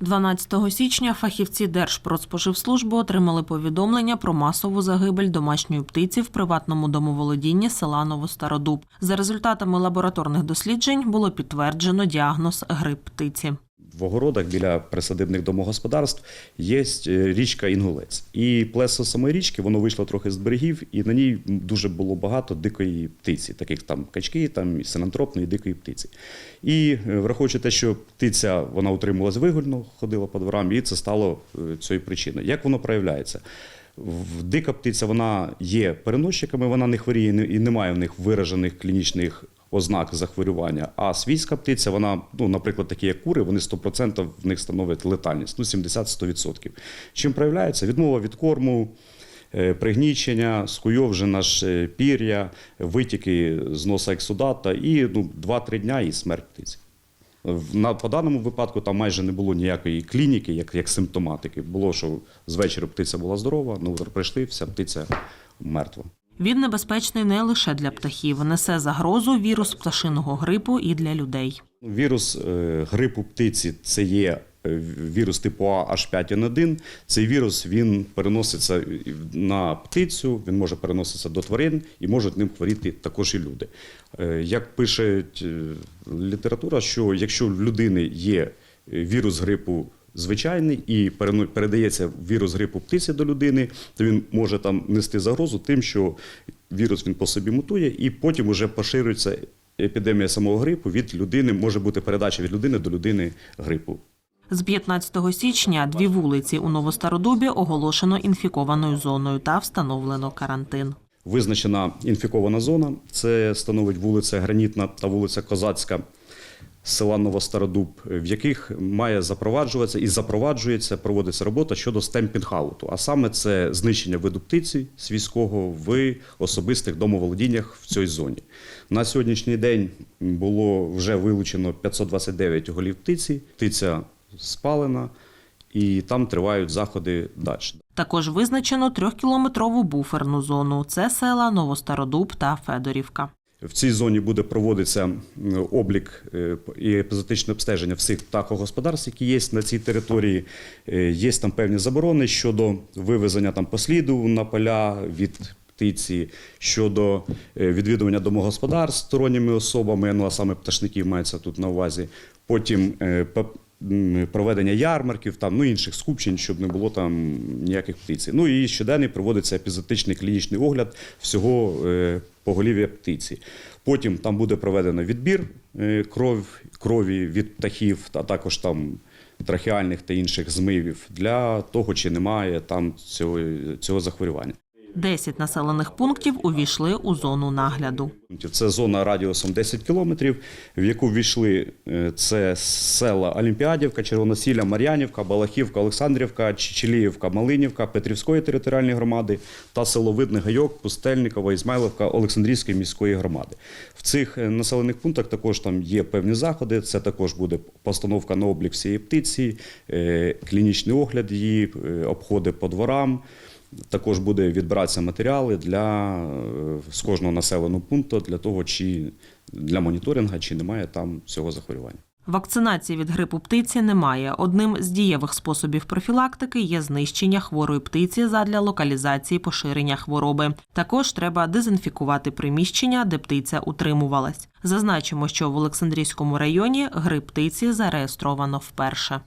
12 січня фахівці Держпродспоживслужби отримали повідомлення про масову загибель домашньої птиці в приватному домоволодінні села Новостародуб. За результатами лабораторних досліджень було підтверджено діагноз грип птиці. В огородах біля присадибних домогосподарств є е, річка Інгулець. І плесо самої річки воно вийшло трохи з берегів, і на ній дуже було багато дикої птиці, таких там качки, там синантропної дикої птиці. І е, враховуючи те, що птиця вона утримувалась вигульно, ходила по дворам, і це стало е, цією причиною. Як воно проявляється? Дика птиця вона є переносчиками, вона не хворіє і немає в них виражених клінічних ознак захворювання. А свійська птиця, вона, ну, наприклад, такі як кури, вони 100% в них становить летальність, ну 70-100%. Чим проявляється? Відмова від корму. е, Пригнічення, скуйовжена ж е, пір'я, витіки з носа ексудата і ну, 2-3 дня і смерть птиці. На, по даному випадку там майже не було ніякої клініки, як, як симптоматики. Було, що з вечора птиця була здорова, ну прийшли, вся птиця мертва. Він небезпечний не лише для птахів, несе загрозу вірус пташиного грипу і для людей. Вірус е, грипу птиці це є е, вірус типу А H5N1. Цей вірус він переноситься на птицю, він може переноситися до тварин і можуть ним хворіти також і люди. Е, Як пише література, що якщо в людини є вірус грипу звичайний і передається вірус грипу птиці до людини, то він може там нести загрозу тим, що вірус він по собі мутує, і потім вже поширюється епідемія самого грипу від людини, може бути передача від людини до людини грипу. З 15 січня дві вулиці у Новостародубі оголошено інфікованою зоною та встановлено карантин. Визначена інфікована зона. Це становить вулиця Гранітна та вулиця Козацька села Новостародуб, в яких має запроваджуватися і запроваджується, проводиться робота щодо стемпінг-ауту. А саме це знищення виду птиці свійського в особистих домоволодіннях в цій зоні. На сьогоднішній день було вже вилучено 529 голів птиці. Птиця спалена, і там тривають заходи далі. Також визначено трьохкілометрову буферну зону. Це села Новостародуб та Федорівка. В цій зоні буде проводитися облік е, і епізотичне обстеження всіх птахогосподарств, які є на цій території. Е, Є там певні заборони щодо вивезення там посліду на поля від птиці, щодо е, відвідування домогосподарств сторонніми особами, ну а саме пташників мається тут на увазі. Потім проведення ярмарків, там, ну, інших скупчень, щоб не було там ніяких птиці. Ну і щоденний проводиться епізотичний клінічний огляд всього поголів'я птиці. Потім там буде проведено відбір е, кров, крові від птахів, а також там трахеальних та інших змивів для того, чи немає там цього, цього захворювання. 10 населених пунктів увійшли у зону нагляду. Це зона радіусом 10 кілометрів, в яку ввійшли е, це села Олімпіадівка, Червоносілля, Мар'янівка, Балахівка, Олександрівка, Чечеліївка, Малинівка, Петрівської територіальної громади та село Видний Гайок, Пустельникова, Ізмайловка, Олександрійської міської громади. В цих е, населених пунктах також там є певні заходи. Це також буде постановка на облік всієї птиці, е, клінічний огляд її, обходи по дворам. Також буде відбиратися матеріали для е, з кожного населеного пункту для того, чи для моніторингу, чи немає там цього захворювання. Вакцинації від грипу птиці немає. Одним з дієвих способів профілактики є знищення хворої птиці задля локалізації поширення хвороби. Також треба дезінфікувати приміщення, де птиця утримувалась. Зазначимо, що в Олександрійському районі грип птиці зареєстровано вперше.